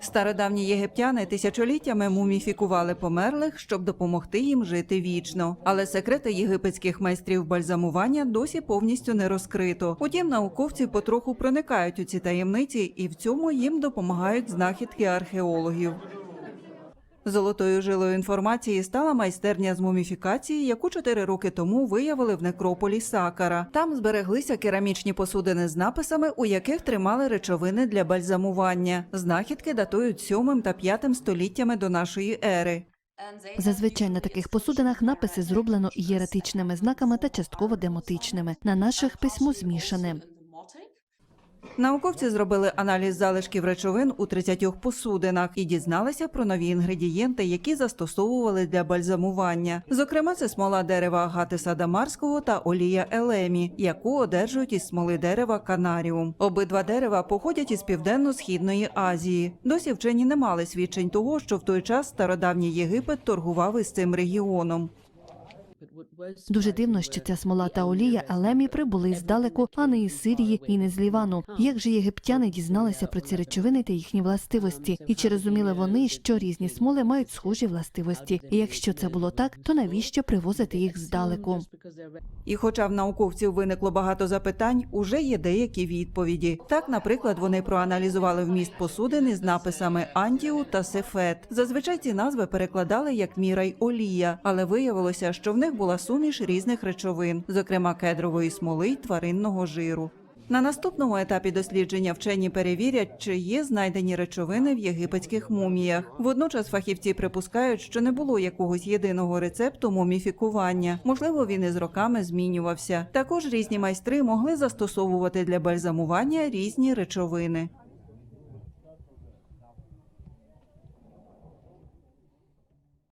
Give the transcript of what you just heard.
Стародавні єгиптяни тисячоліттями муміфікували померлих, щоб допомогти їм жити вічно. Але секрети єгипетських майстрів бальзамування досі повністю не розкрито. Утім, науковці потроху проникають у ці таємниці, і в цьому їм допомагають знахідки археологів. Золотою жилою інформації стала майстерня з муміфікації, яку чотири роки тому виявили в некрополі Сакара. Там збереглися керамічні посудини з написами, у яких тримали речовини для бальзамування. Знахідки датують 7 та 5 століттями до нашої ери. Зазвичай на таких посудинах написи зроблено ієретичними знаками та частково демотичними. На наших письмо змішане. Науковці зробили аналіз залишків речовин у 30 посудинах і дізналися про нові інгредієнти, які застосовували для бальзамування. Зокрема, це смола дерева агатиса дамарського та олія елемі, яку одержують із смоли дерева канаріум. Обидва дерева походять із південно-східної Азії. Досі вчені не мали свідчень того, що в той час стародавній Єгипет торгував із цим регіоном. Дуже дивно, що ця смола та олія Елемі прибули здалеку, а не із Сирії і не з Лівану. Як же єгиптяни дізналися про ці речовини та їхні властивості? І чи розуміли вони, що різні смоли мають схожі властивості? І якщо це було так, то навіщо привозити їх здалеку? І хоча в науковців виникло багато запитань, уже є деякі відповіді. Так, наприклад, вони проаналізували вміст посудини з написами Антіу та Сефет. Зазвичай ці назви перекладали як міра й олія, але виявилося, що в них була суміш різних речовин, зокрема кедрової смоли й тваринного жиру. На наступному етапі дослідження вчені перевірять, чи є знайдені речовини в єгипетських муміях. Водночас фахівці припускають, що не було якогось єдиного рецепту муміфікування. Можливо, він із роками змінювався. Також різні майстри могли застосовувати для бальзамування різні речовини.